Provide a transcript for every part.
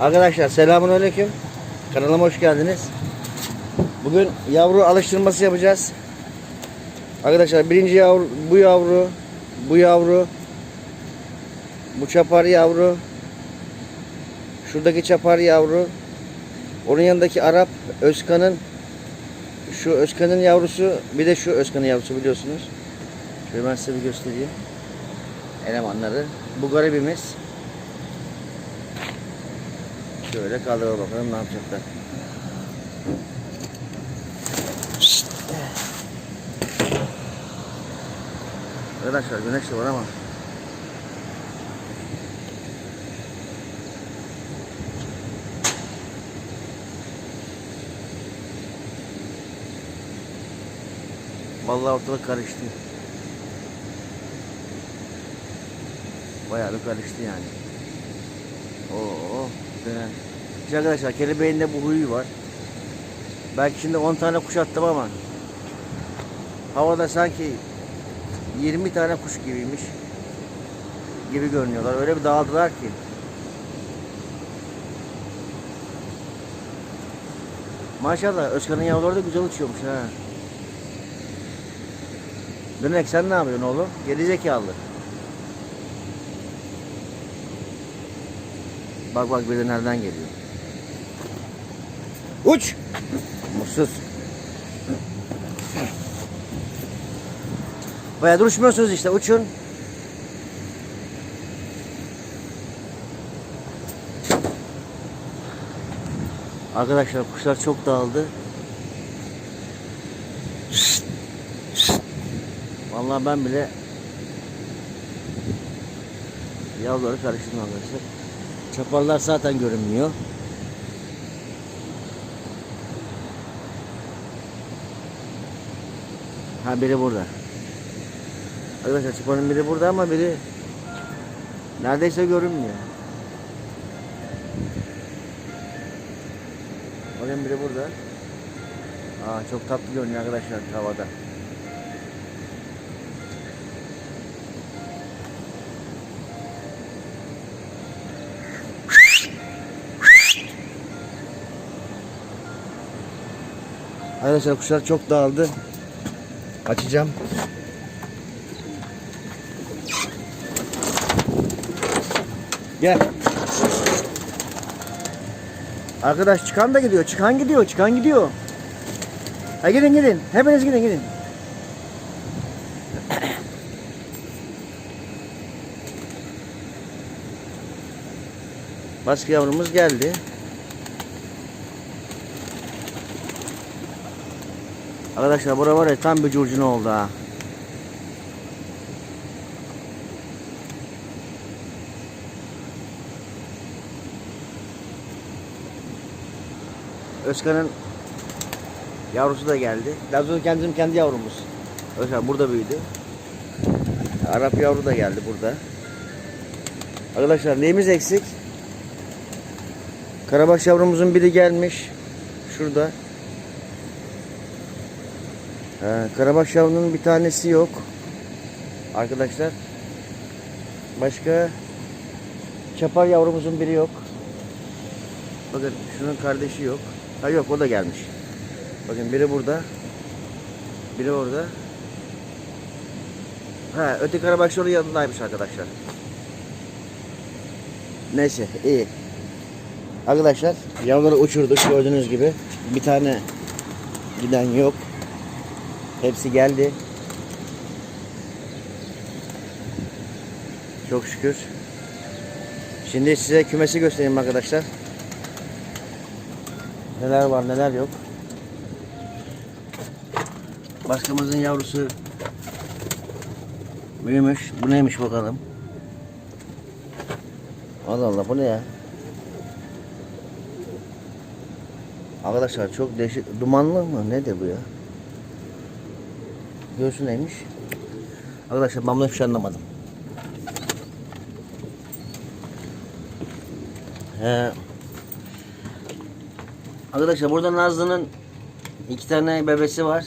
Arkadaşlar selamun aleyküm. Kanalıma hoş geldiniz. Bugün yavru alıştırması yapacağız. Arkadaşlar birinci yavru bu yavru, bu yavru, bu çapar yavru, şuradaki çapar yavru, onun yanındaki Arap Özkan'ın şu Özkan'ın yavrusu bir de şu Özkan'ın yavrusu biliyorsunuz. Şöyle ben size bir göstereyim. Elemanları. Bu garibimiz. Şöyle kaldıralım bakalım ne yapacaklar. Arkadaşlar güneş de var ama Vallahi ortalık karıştı. Bayağı bir karıştı yani. Oo, dönen. İşte arkadaşlar kelebeğin bu huyu var. Belki şimdi 10 tane kuş attım ama havada sanki 20 tane kuş gibiymiş gibi görünüyorlar. Öyle bir dağıldılar ki. Maşallah Özkan'ın yavruları da güzel uçuyormuş ha. Dönek sen ne yapıyorsun oğlum? Geri zekalı. Bak bak bir de nereden geliyor. Uç! Mutsuz. Baya duruşmuyorsunuz işte uçun. Arkadaşlar kuşlar çok dağıldı. Vallahi ben bile yavruları karıştırdım arkadaşlar. Çaparlar zaten görünmüyor. Ha biri burada. Arkadaşlar çapanın biri burada ama biri neredeyse görünmüyor. Bakın biri burada. Aa çok tatlı görünüyor arkadaşlar havada. Arkadaşlar kuşlar çok dağıldı. Açacağım. Gel. Arkadaş çıkan da gidiyor. Çıkan gidiyor. Çıkan gidiyor. Ha gidin gidin. Hepiniz gidin gidin. Başka yavrumuz geldi. Arkadaşlar bura var ya tam bir curcuna oldu ha. Özkan'ın yavrusu da geldi. Lazo kendim kendi yavrumuz. Özkan burada büyüdü. Arap yavru da geldi burada. Arkadaşlar neyimiz eksik? Karabaş yavrumuzun biri gelmiş. Şurada. Ee, Karabaş yavrunun bir tanesi yok. Arkadaşlar. Başka Çapar yavrumuzun biri yok. Bakın şunun kardeşi yok. Ha yok o da gelmiş. Bakın biri burada. Biri orada. Ha öteki Karabaş onun yanındaymış arkadaşlar. Neyse iyi. Arkadaşlar yavruları uçurduk gördüğünüz gibi. Bir tane giden yok. Hepsi geldi. Çok şükür. Şimdi size kümesi göstereyim arkadaşlar. Neler var neler yok. Başkamızın yavrusu büyümüş. Bu neymiş bakalım. Allah Allah bu ne ya? Arkadaşlar çok değişik. Dumanlı mı? Nedir bu ya? Göğsü neymiş? Arkadaşlar ben bunu hiç anlamadım. He. Arkadaşlar burada Nazlı'nın iki tane bebesi var.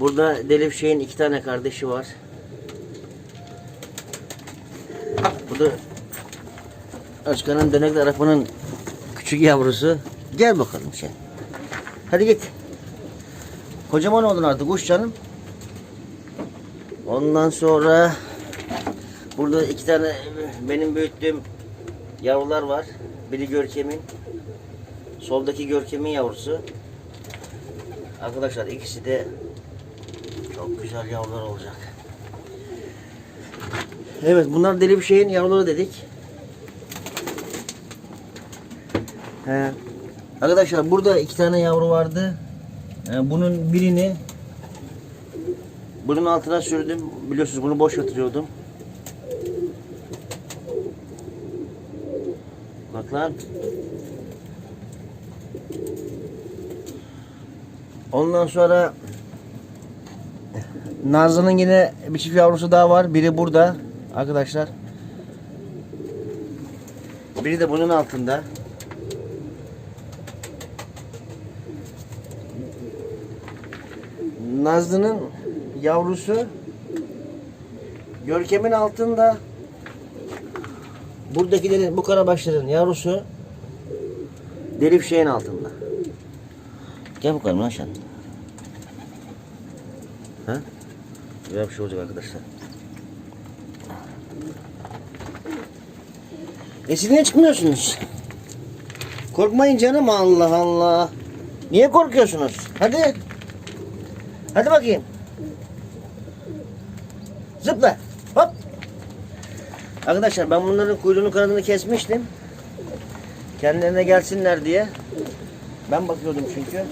Burada Delif şeyin iki tane kardeşi var. Bu Bu da Özkan'ın dönek tarafının küçük yavrusu. Gel bakalım sen. Hadi git. Kocaman oldun artık kuş canım. Ondan sonra burada iki tane benim büyüttüğüm yavrular var. Biri Görkem'in. Soldaki Görkem'in yavrusu. Arkadaşlar ikisi de çok güzel yavrular olacak. Evet bunlar deli bir şeyin yavruları dedik. He. Arkadaşlar burada iki tane yavru vardı. Ee, bunun birini bunun altına sürdüm. Biliyorsunuz bunu boş yatırıyordum. Bak. Ondan sonra Nazlı'nın yine bir çift yavrusu daha var. Biri burada arkadaşlar. Biri de bunun altında. Nazlı'nın yavrusu Görkem'in altında. Buradakilerin bu karabaşların yavrusu Delif şeyin altında. Gel bakalım lan sen. Ha? Güzel bir şey olacak arkadaşlar. E siz niye çıkmıyorsunuz? Korkmayın canım Allah Allah. Niye korkuyorsunuz? Hadi. Hadi bakayım. Zıpla. Hop. Arkadaşlar ben bunların kuyruğunu kanadını kesmiştim. Kendilerine gelsinler diye. Ben bakıyordum çünkü.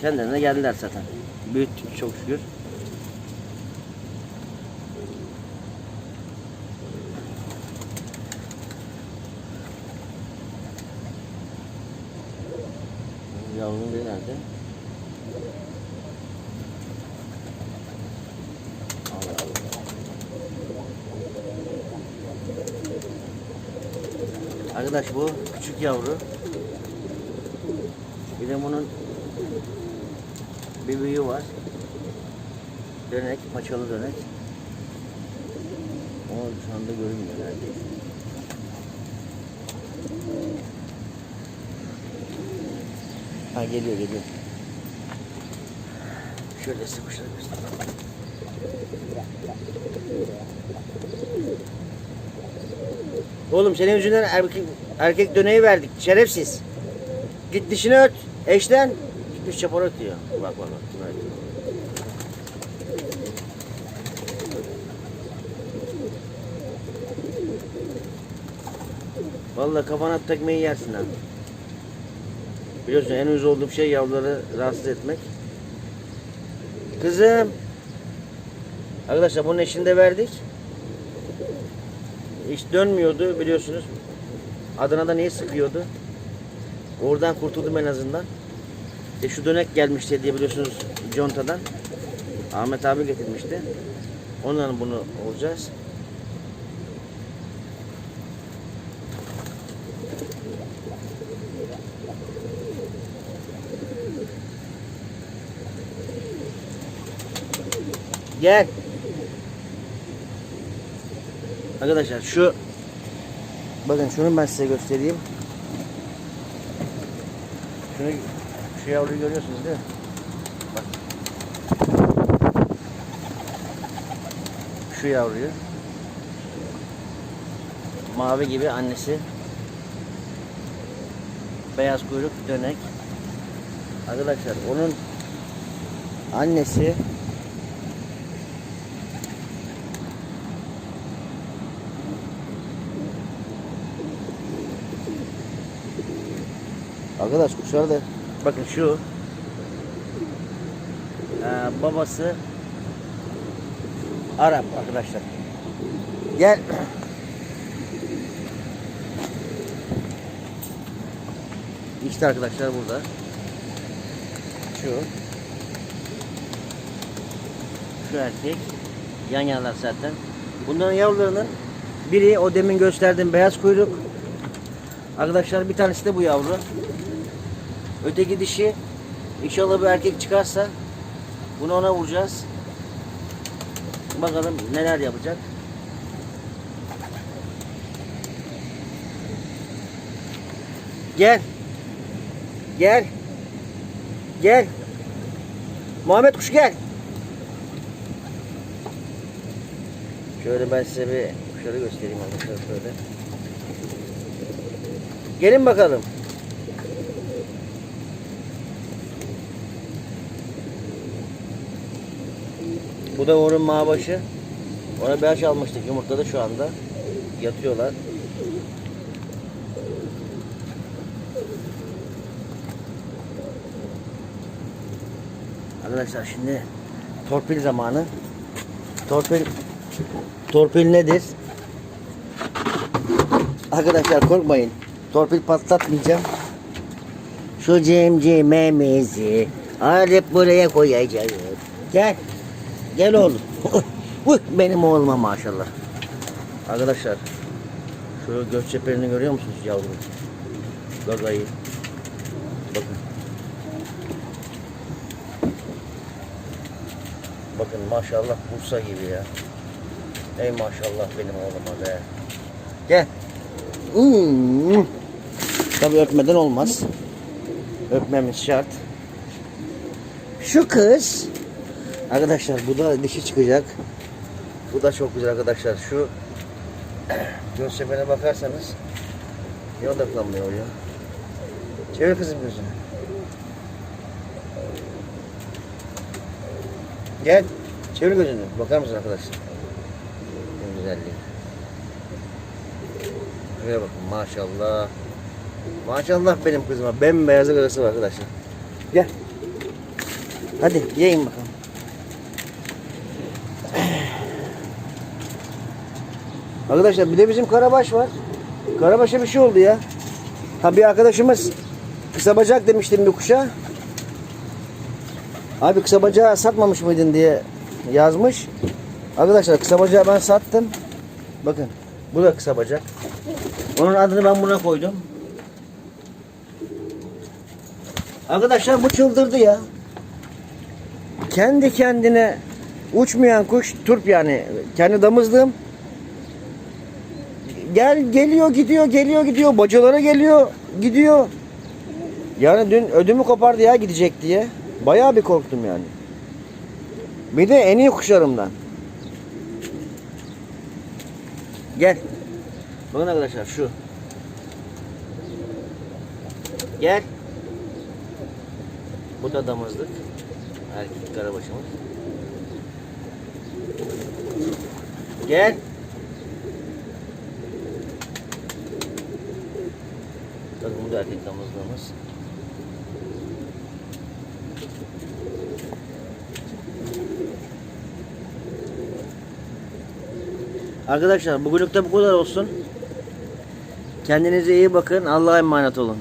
Kendilerine geldiler zaten. Büyüttük çok şükür. Yavrunun biri nerede? Arkadaş bu küçük yavru. Bir de bunun bir büyüğü var. Dönek, paçalı dönek. O şu anda görünmüyor neredeyse. Ha geliyor geliyor. Şöyle sıkıştır göster. Oğlum senin yüzünden erkek, erkek döneği verdik. Şerefsiz. Git dişini ört. Eşten. Gitmiş çapar ötüyor. Bak bak bak. kime ötüyor. Vallahi kafana tekmeyi yersin abi. Biliyorsun en uyuz olduğum şey yavruları rahatsız etmek. Kızım. Arkadaşlar bunun eşini de verdik. Hiç dönmüyordu biliyorsunuz. Adana'da niye sıkıyordu? Oradan kurtuldum en azından. İşte şu dönek gelmişti diye biliyorsunuz contadan. Ahmet abi getirmişti. Ondan bunu olacağız. Gel. Arkadaşlar şu bakın şunu ben size göstereyim. Şunu şu yavruyu görüyorsunuz değil mi? Bak. Şu yavruyu. Mavi gibi annesi. Beyaz kuyruk dönek. Arkadaşlar onun annesi Arkadaş kuşlar da bakın şu Ee, babası Arap arkadaşlar. Gel. İşte arkadaşlar burada. Şu. Şu erkek. Yan yanalar zaten. Bunların yavrularının biri o demin gösterdiğim beyaz kuyruk. Arkadaşlar bir tanesi de bu yavru. Öteki dişi inşallah bir erkek çıkarsa bunu ona vuracağız. Bakalım neler yapacak. Gel. Gel. Gel. Muhammed kuş gel. Şöyle ben size bir şöyle göstereyim arkadaşlar şöyle. Gelin bakalım. Bu da Uğur'un mağbaşı. Ona aş almıştık yumurtada şu anda. Yatıyorlar. Arkadaşlar şimdi torpil zamanı. Torpil torpil nedir? Arkadaşlar korkmayın. Torpil patlatmayacağım. Şu cimcimemizi alıp buraya koyacağız. Gel. Gel oğlum. Uy, benim oğluma maşallah. Arkadaşlar şu göç çeperini görüyor musunuz yavrum? Gagayı. Bakın. Bakın maşallah Bursa gibi ya. Ey maşallah benim oğluma be. Gel. Hmm. Tabii öpmeden olmaz. Öpmemiz şart. Şu kız Arkadaşlar bu da dişi çıkacak. Bu da çok güzel arkadaşlar. Şu göz çepene bakarsanız niye odaklanmıyor ya? Çevir kızım gözünü. Gel. Çevir gözünü. Bakar mısın arkadaşlar? En güzelliği. Şuraya bakın maşallah. Maşallah benim kızıma. Bembeyaz arası var arkadaşlar. Gel. Hadi yiyin bakalım. Arkadaşlar bir de bizim Karabaş var. Karabaş'a bir şey oldu ya. Ha arkadaşımız kısa bacak demiştim bir kuşa. Abi kısa bacağı satmamış mıydın diye yazmış. Arkadaşlar kısa bacağı ben sattım. Bakın bu da kısa bacak. Onun adını ben buna koydum. Arkadaşlar bu çıldırdı ya. Kendi kendine uçmayan kuş turp yani kendi damızlığım gel geliyor gidiyor geliyor gidiyor bacalara geliyor gidiyor. Yani dün ödümü kopardı ya gidecek diye. Bayağı bir korktum yani. Bir de en iyi kuşlarımdan. Gel. Bakın arkadaşlar şu. Gel. Bu da damızlık. Erkek karabaşımız. Gel. Erkek damızlığımız. Arkadaşlar bugünlük de bu kadar olsun. Kendinize iyi bakın. Allah'a emanet olun.